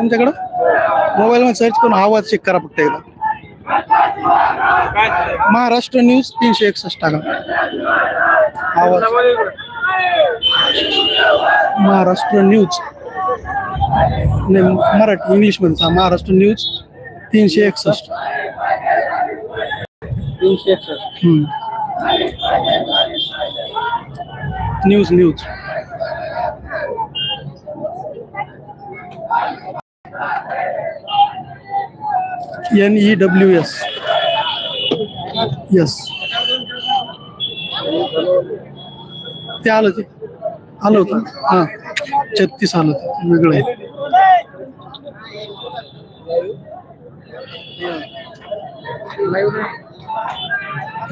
तुमच्याकडं? मोबाईल मध्ये सर्च करून आवाज चेक करा फक्त एकदा. महाराष्ट्र न्यूज तीनशे एकसष्ट टाका आवाज. महाराष्ट्र न्यूज नाही मराठी इंग्लिश सांग. महाराष्ट्र न्यूज तीनशे एकसष्ट. तीनशे एकसष्ट. News news N E W S yes ते आलं ते. आलं होतं. हां. छत्तीस आलं ते वेगळं आहे.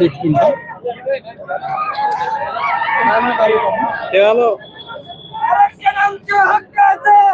एक मिनिट.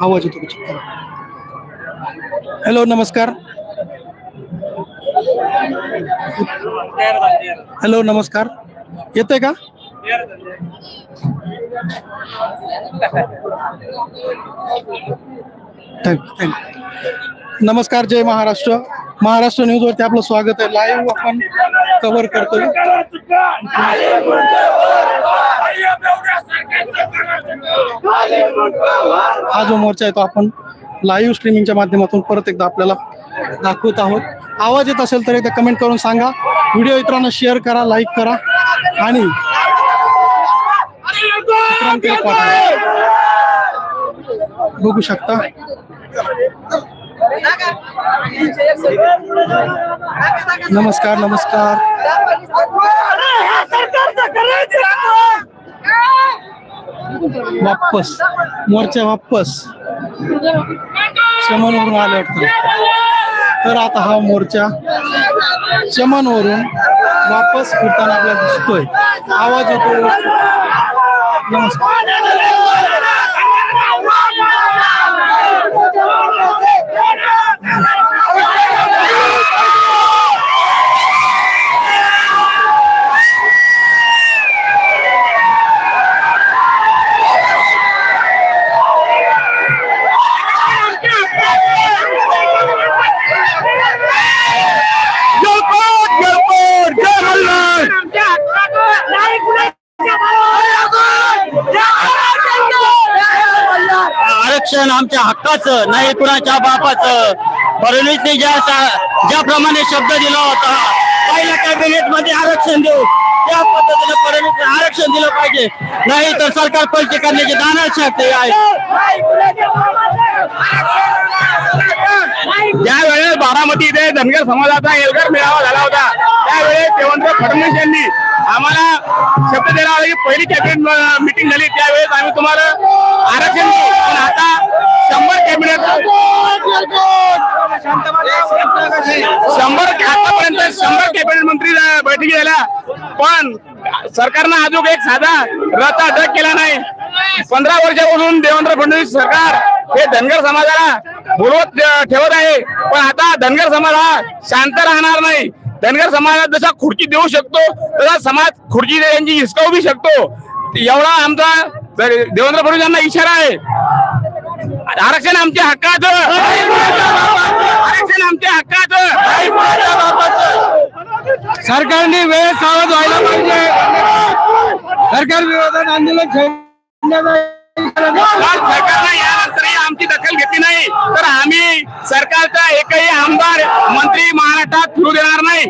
आवाज येतो हॅलो नमस्कार. हॅलो नमस्कार. येतंय का? नमस्कार जय महाराष्ट्र. महाराष्ट्र न्यूज वरती आपलं स्वागत आहे. लाईव्ह आपण कव्हर करतोय. हा जो मोर्चा आहे तो आपण लाईव्ह स्ट्रीमिंगच्या माध्यमातून परत एकदा आपल्याला दाखवत आहोत. आवाज येत असेल तर एकदा कमेंट करून सांगा. व्हिडिओ इतरांना शेअर करा लाईक करा. आणि बघू शकता. नमस्कार नमस्कार. वापस. मोर्चा वापस. चमनवरून आले वाटतं. तर आता हा मोर्चा चमनवरून वापस फिरताना आपल्याला दिसतोय. आवाज येतो नमस्कार. आरक्षण आमच्या हक्काचं नाही कुणाच्या बापाचं. फडणवीसने ज्या ज्याप्रमाणे शब्द दिला होता पहिल्या कॅबिनेटमध्ये आरक्षण देऊ त्या पद्धतीने फडणवीस आरक्षण दिलं पाहिजे. नाही तर सरकार पैसे करण्याची दाना शक्ती. आहे ज्या वेळेस बारामती इथे धनगर समाजाचा एल्गार मेळावा झाला होता त्यावेळेस देवेंद्र फडणवीस यांनी आम्हाला शब्द दिला होता की पहिली कॅबिनेट मिटिंग झाली. त्यावेळेस आम्ही तुम्हाला आरक्षण देऊ. पण आता शंभर कॅबिनेट शंभर आतापर्यंत शंभर कॅबिनेट मंत्री बैठकी झाल्या. पण सरकारनं अजून एक साधा रथ अटक केला नाही. पंधरा वर्षापासून देवेंद्र फडणवीस सरकार हे धनगर समाजाला बोलवत ठेवत आहे. पण आता धनगर समाज हा शांत राहणार नाही. धनगर समाजाला जसा खुर्ची देऊ शकतो तसा समाज खुर्ची यांची हिसकावू बी शकतो. एवढा आमचा देवेंद्र फडणवीस यांना इशारा आहे. आरक्षण आमच्या हक्काचं. आरक्षण आमच्या हक्काचं. सरकारने वेळ सावध व्हायला पाहिजे. सरकार विरोधात आंदोलन सरकारनं यानंतरही आमची दखल घेतली नाही. तर आम्ही सरकारचा एकही आमदार मंत्री महाराष्ट्रात फिरू देणार नाही.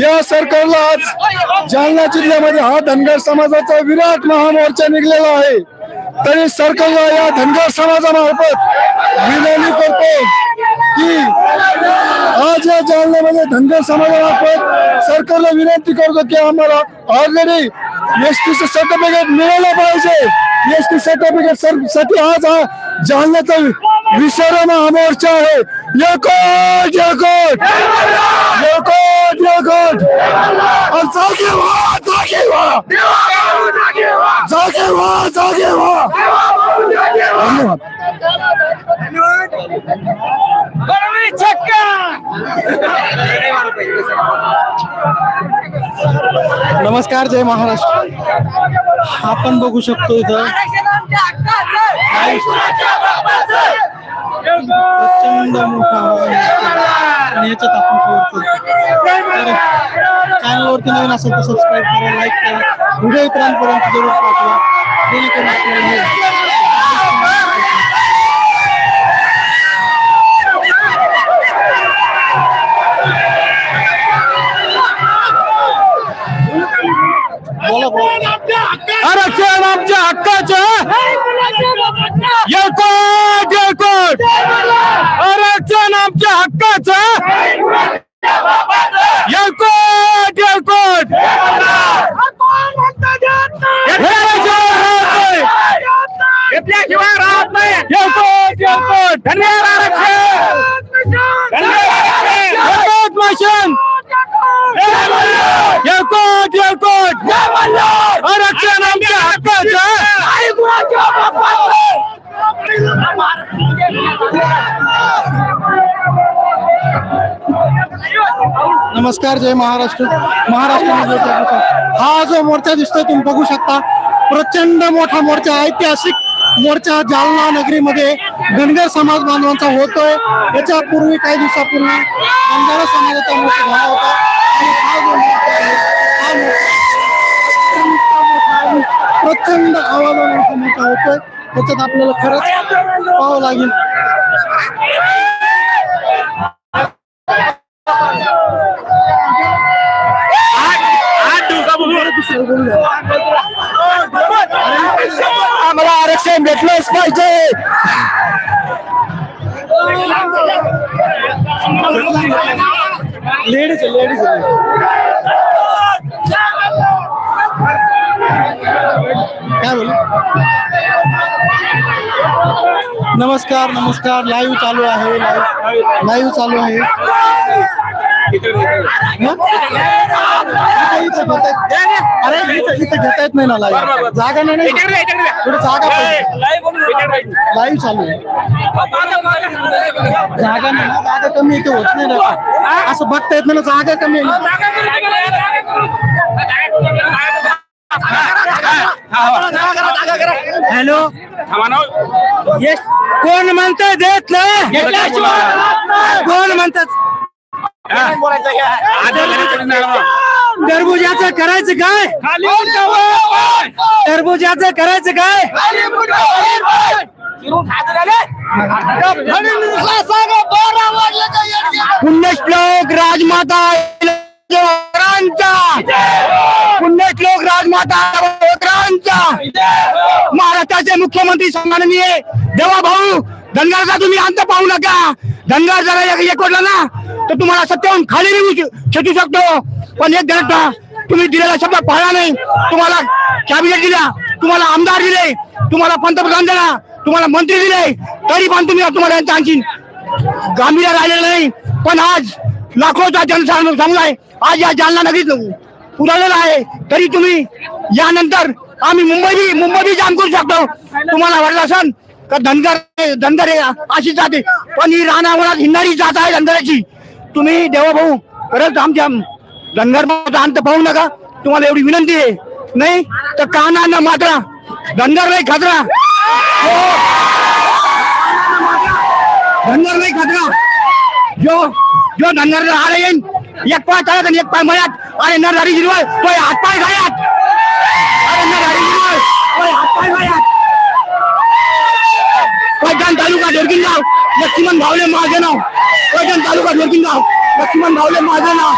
या सरकारला आज जालना जिल्ह्यामध्ये हा धनगर समाजाचा विराट महामोर्चा निघलेला आहे. तरी सरकारला या धनगर समाजामार्फत विनंती करतो की आज या जालन्यामध्ये धनगर समाजामार्फत सरकारला विनंती करतो की आम्हाला ऑलरेडी एस टीचं सर्टिफिकेट मिळालं पाहिजे. एस टी सर्टिफिकेटसाठी आज हा जालन्याचा विसरण हा मोर्चा आहे. यकोट यकोट यकोट यकोट आणि जागे व्हा जागे व्हा जागे व्हा जागे व्हा धन्यवाद नमस्कार जय महाराष्ट्र. आपण बघू शकतो इथं. प्रचंड मोठा आणि याच्यात आपण cover करतो. चॅनलवरती नवीन असेल तर सबस्क्राईब करा लाईक करा. व्हिडिओ इतरांपर्यंत जरूर पाठवा. जेणेकरून आपल्याला आरक्षण आमच्या हक्काचं नमस्कार जय महाराष्ट्र. महाराष्ट्र हा जो मोर्चा दिसतोय तुम्ही बघू शकता. प्रचंड मोठा मोर्चा ऐतिहासिक मोर्चा जालना नगरीमध्ये धनगर समाज बांधवांचा होतोय. याच्या पूर्वी काही दिवसापूर्वी धनगर समाजाचा मोर्चा झाला होता. आणि हा जो मोर्चा आहे, हा मोठा होतोय. त्याच्यात आपल्याला खरंच पाहावं लागेल. आम्हाला आरक्षण भेटलंच पाहिजे लेडीज लेडीज काय बोल नमस्कार नमस्कार. लाईव्ह चालू आहे लाईव्ह लाईव्ह चालू आहे. हं? अरे इथं घेता येत नाही ना लाईव्ह जागा नाही थोडी जागा लाईव्ह चालू आहे. जागा नाही ना जागा कमी इथे होत नाही ना. असं बघता येत नाही ना जागा कमी आहे. हॅलो? येस कोण म्हणतं देत नाही कोण म्हणतात टरबुजाचं करायचं काय? टरबुजाचं करायचं काय? पुण्यश्लोक राजमाता वक्रांचा पुण्यश्लोक राजमाता महाराष्ट्राचे मुख्यमंत्री सन्माननीय देवा भाऊ धनगरचा तुम्ही अंत पाहू नका. धनगर जरा एक ना तर तुम्हाला सत्याहून खाली निघू शकू शकतो. पण एक धरता तुम्ही दिलेला शब्द पाळला नाही. तुम्हाला कॅबिनेट दिला तुम्हाला आमदार दिले तुम्हाला पंतप्रधान दिला तुम्हाला मंत्री दिले तरी पण तुम्ही तुम्हाला यांचा आणखी गांभीर्य राहिलेलं नाही. पण आज लाखोचा जनसाधारण समुदाय आज या जालना नगरीत उडालेला आहे. तरी तुम्ही यानंतर आम्ही मुंबई मुंबई जाम करू शकतो. तुम्हाला वाटलं असेल का धनगर धनगर अशी जाते पण ही रानावरात हिंडारी जात आहे धनगराची. तुम्ही देवाभाऊ खरंच आमच्या धनगर अंत पाहू नका. तुम्हाला एवढी विनंती आहे. नाही तर काना न मात्रा. धनगर नाही खतरा. हो. धनगर नाही खतरा. जो जो धनगर आला येईन एक पाय तळ्यात आणि एक पाय मळ्यात. आणि नरधारी हिरवळ तो हात पाय घायात अरे नरधारी हिरवळ तो हात पाय घायात पैठण तालुका ढोरकिनगाव लक्ष्मण भावले माझे नाव. पैठण तालुका ढोरकिनगाव लक्ष्मण भावले माझे नाव.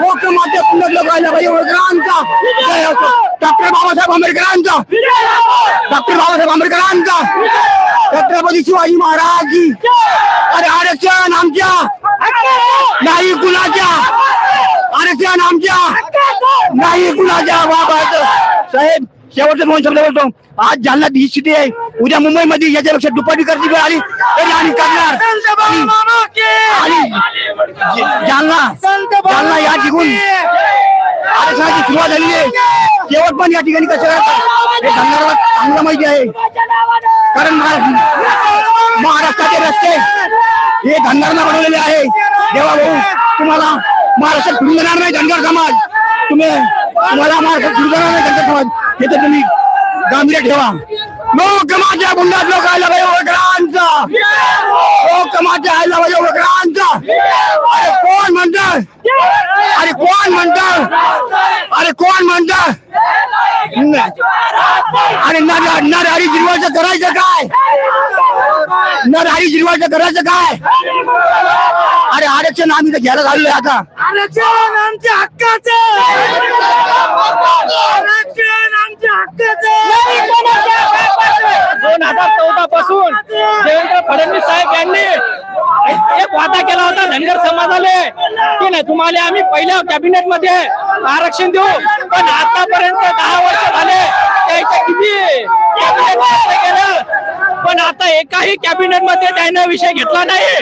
लोकमाते पुण्य लोकांना भाई होळकरांचा जय डॉक्टर बाबासाहेब आंबेडकरांचा. डॉक्टर बाबासाहेब आंबेडकरांचा. छत्रपती शिवाजी महाराज अरे आरक्षण आमच्या. नाही कुणाच्या. आरक्षण आमच्या. नाही कुणाच्या बाबा साहेब शेवटचं दोन शब्द बोलतो. आज ही स्थिती आहे. उद्या मुंबईमध्ये याच्यापेक्षा दुपाटी करची वेळ आली. तरी आम्ही करणार. आणि जालना. जालना या ठिकून आरक्षणाची सुरुवात झालेली आहे. शेवट पण या ठिकाणी कसं हे धनगरला चांगलं माहिती आहे. कारण महाराष्ट्र महाराष्ट्राचे रस्ते हे धनगरनं बनवलेले आहे. देवा भाऊ तुम्हाला महाराष्ट्रात फिरून देणार नाही धनगर समाज. तुम्ही तुम्हाला महाराष्ट्रात फिरून नाही धनगर समाज हे तर तुम्ही गांभीर्य ठेवा. लोकमाच्या गुंडात लोक आयला पाहिजे वगैरांचा लोकमाच्या आयला पाहिजे वगैरांचा अरे कोण म्हणत? अरे कोण म्हणत? अरे कोण म्हणत? अरे नर नरहरी जिरवायचं करायचं काय? नरहरी जिरवायचं करायचं काय? अरे आरक्षण आम्ही तर घ्यायला झालोय आता. आरक्षण आमच्या हक्काचे. आरक्षण आमच्या दोन हजार चौदा पासून देवेंद्र फडणवीस साहेब यांनी एक वादा केला होता धनगर समाजाले की नाही तुम्हाला आम्ही पहिल्या कॅबिनेटमध्ये आरक्षण देऊ पण आतापर्यंत दहा वर्ष झाले त्याच्या किती कॅबिनेटमध्ये गेलं पण आता एकाही कॅबिनेटमध्ये त्यानं विषय घेतला नाही.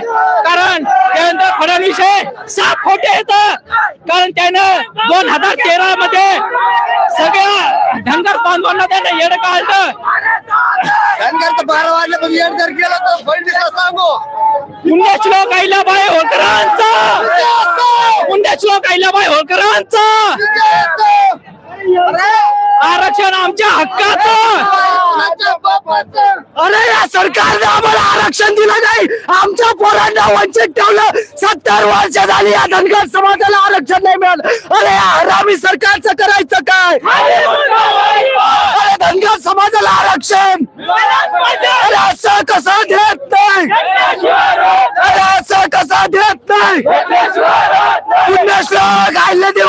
कारण देवेंद्र फडणवीस हे साफ खोटे येत. कारण त्यानं दोन हजार तेरा मध्ये सगळ्या धनगर बांधवांना त्यानं येड काढलं. बारा वाजल्यापासून येड जर केलं तर फडणवीसला सांगू. पुण्यश्लोक अहिल्याबाई होळकरांचा. पुण्यश्लोक अहिल्याबाई होळकरांचा. आरक्षण आमच्या हक्काचं. अरे या सरकारने आम्हाला आरक्षण दिलं नाही. आमच्या पोरांना वंचित ठेवलं. सत्तर वर्ष झाली या धनगर समाजाला आरक्षण नाही मिळालं. अरे हरामी सरकारचं करायचं काय? अरे धनगर समाजाला आरक्षण. अरे असं कसं देत नाही? अरे असं कसं देत नाही? पुण्यश्लोक अहिल्यादेव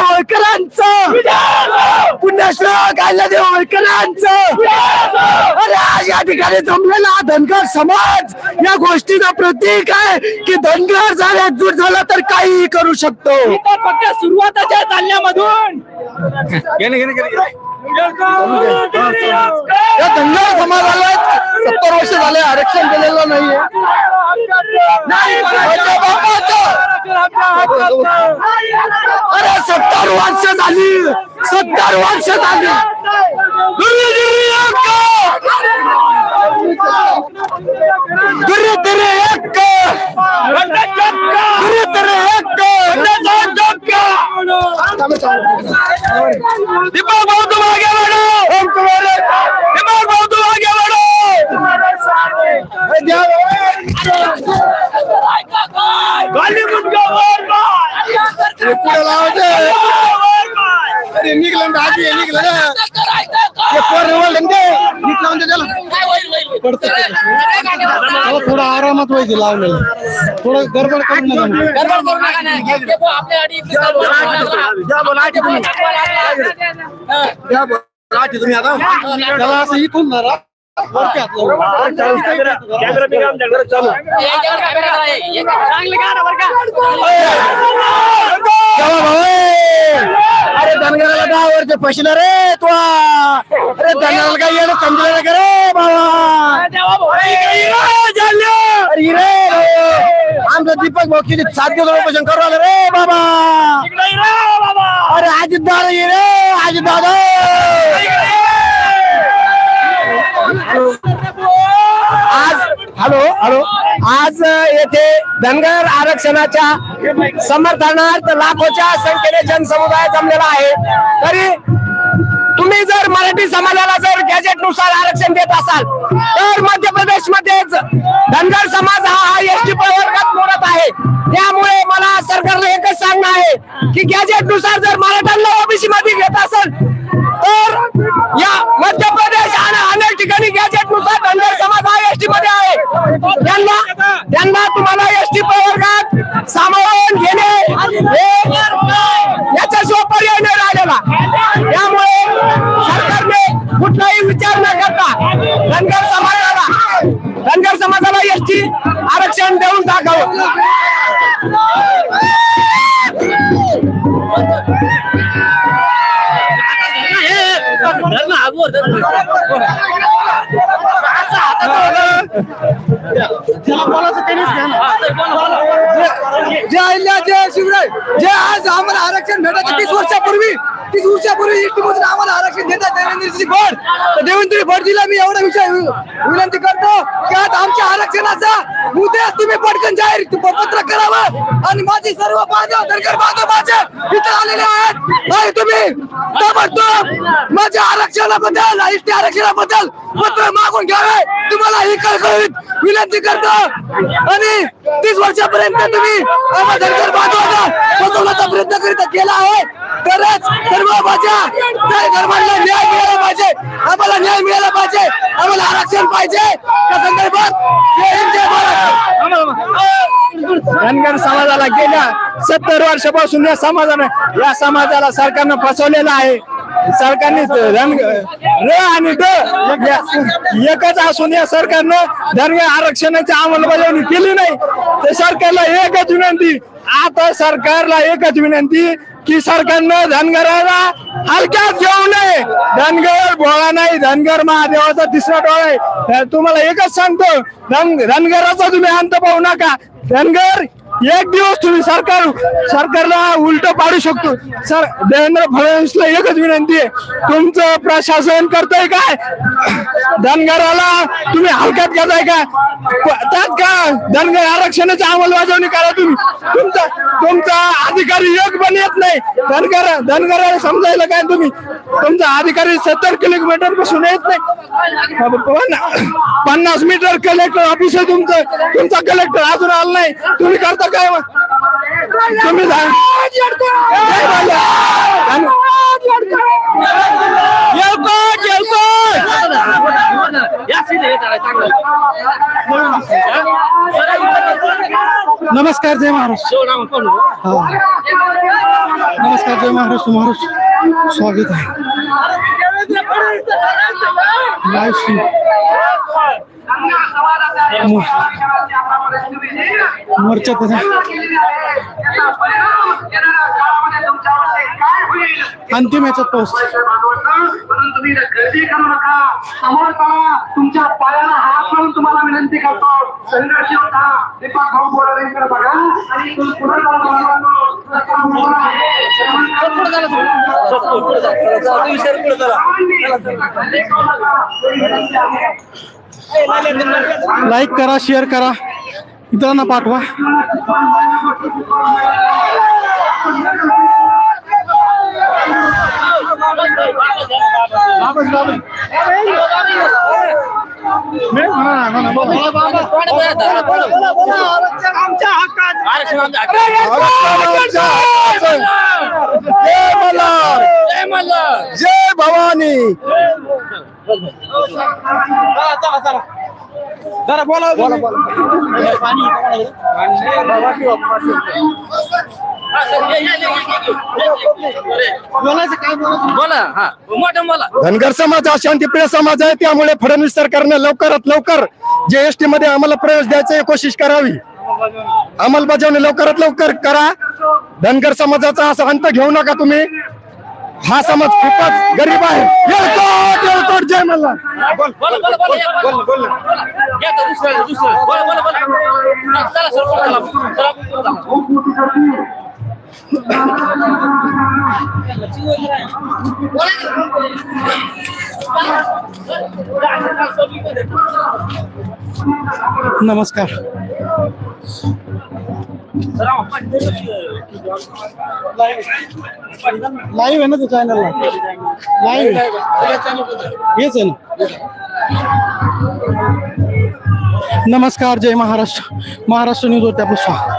पुण्यश्लोक अहिल्यादेव होळकरांचं अरे आज या ठिकाणी जमलेला हा धनगर समाज या गोष्टीचा प्रतीक आहे की धनगर जर एकजूट झाला तर काहीही करू शकतो. फक्त सुरुवाताच्या चालण्यामधून. या धनगर समाजाला सत्तर वर्ष झाले आरक्षण दिलेलं नाहीये. अरे सत्तर वर्ष झाली. सत्तर वर्ष झाली. गुरु गुरु एक. आगे बढ़ो आगे बढ़ो। बॉलीवुड का वर हे पुढे लावायचं निघलं आधी हे निघलं हे थोडं आरामात व्हायचे लावलेलं थोडं गडबड करू नका त्याला असं इथून धरा अरे धनगराला दहा वर्ष फसलं रे तू अरे धनगराला काय येणं समजलं का रे बाबा अरे रे आमचं दीपक भाऊ किती सात दिवस उपोषण करू आलं रे बाबा अरे आजी दादा ये रे आजी दादा। Hello hello. आज येथे धनगर आरक्षणाच्या समर्थनार्थ लाखोच्या संख्येने जनसमुदाय जमलेला आहे. तरी तुम्ही जर मराठी समाजाला जर गॅजेटनुसार आरक्षण देत असाल तर मध्य प्रदेश मध्येच धनगर समाज हा हा एस टी वर्गात मोडत आहे. त्यामुळे मला सरकारला एकच सांगणं आहे की गॅजेटनुसार जर मराठ्यांना ओबीसी मध्ये घेत असेल तर या मध्य प्रदेश आणि अनेक ठिकाणी गॅजेटनुसार धनगर समाज हा एस टी मध्ये आहे त्यांना त्यांना तुम्हाला एस टी प्रवर्गात सामावून Yeah. तीस पूर्वी इष्टीमधून आम्हाला आरक्षण देतात देवेंद्रजी भट. तर देवेंद्र भटजीला मी एवढा विषय विनंती करतो की आज आमच्या आरक्षणाचा उद्या तुम्ही पटकन जाहीर पत्र करावं. आणि माझी सर्व बांधव धनगर बांधव माझे इथं आलेले आहेत. आणि तुम्ही ताबडतोब माझ्या आरक्षणाबद्दल एसटी आरक्षणाबद्दल पत्र मागून घ्यावे. तुम्हाला ही कळकळीत विनंती करतो. आणि तीस वर्षापर्यंत तुम्ही आम्हा धनगर बांधवांना बसवण्याचा प्रयत्न करीत केला आहे. तरच सर्व माझ्या त्या धर्माला न्याय मिळाला पाहिजे. आम्हाला न्याय मिळाला पाहिजे. आम्हाला आरक्षण पाहिजे. त्या संदर्भात जय हिंद जय महाराष्ट्र. धनगर समाजाला गेल्या सत्तर वर्षापासून या समाजाने या समाजाला सरकारनं फसवलेलं आहे. सरकारने धन र आणि ड एकच असून या सरकारनं धनगर आरक्षणाची अंमलबजावणी केली नाही. तर सरकारला एकच विनंती. आता सरकारला एकच विनंती. की सरकारनं धनगराला हलक्यात घेऊ नये. धनगर भोळा नाही धनगर महादेवाचा तिसरा डोळा आहे. तुम्हाला एकच सांगतो धन धनगराचा तुम्ही अंत पाहू नका. धनगर एक दिवस तुम्ही सरकार सरकारला उलट पाडू शकतो. सर देवेंद्र फडणवीसला एकच विनंती आहे. तुमचं प्रशासन करतोय काय? धनगराला तुम्ही हलक्यात घेताय का? त्यात का धनगर आरक्षणाची अंमलबजावणी करा तुम्ही? तुमचा तुमचा अधिकारी एक पण येत नाही. धनगर धनगराला समजायला काय तुम्ही? तुमचा अधिकारी सत्तर किलोमीटरपासून येत नाही. पन्नास मीटर कलेक्टर ऑफिस आहे तुमचं. तुमचा कलेक्टर अजून आला नाही. तुम्ही करता काय तुम्ही नमस्कार जय महाराष्ट्र नमस्कार जय महाराष्ट्र महाराष्ट्र स्वागत आहे. Live stream. मोर्चा अंतिम याच्यात पोहोच म्हणून तुम्ही गर्दी करू. नका समोर करा. तुमच्या पायाला हात लावून तुम्हाला विनंती करतो संघर्ष होता दीपक भाऊ बघा आणि पुढे जाऊन. लाईक करा शेअर करा. इतरांना पाठवा. जय मल्हार जय धनगर समाज हा शांतीप्रिय समाज आहे. त्यामुळे फडणवीस सरकारने लवकरात लवकर जीएसटी मध्ये आम्हाला प्रवेश द्यायची कोशिश करावी. अंमलबजावणी लवकरात लवकर करा. धनगर समाजाचा असा अंत घेऊ नका तुम्ही. हा समाज खूपच गरीब आहे. येळकोट, येळकोट, जय मल्हार. नमस्कार. लाईव्ह आहे ना ते चॅनलला लाईव्ह हेच आहे. ना नमस्कार जय महाराष्ट्र. महाराष्ट्र न्यूज आपलं स्वागत.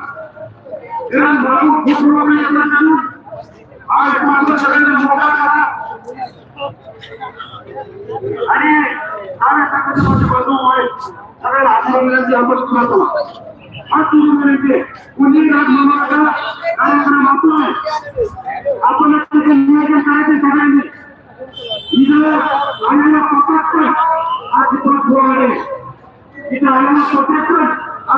करून महाराष्ट्र मोकळा करा कारण बाबू खूप लोक येतात आज मात्र सगळ्यांना मोकळा करा आणि आम्ही सगळ्यांच्या मध्ये बंधू होय सगळ्या हातमंत्र्यांची आपण करतो हात तुझून विनंती कुणी राज म्हणू नका कार्यक्रम आपला आपण त्याचे नियोजन करायचे सगळ्यांनी इथं आलेला पत्रात आज इथं फोन आले इथं आलेला पत्रात हा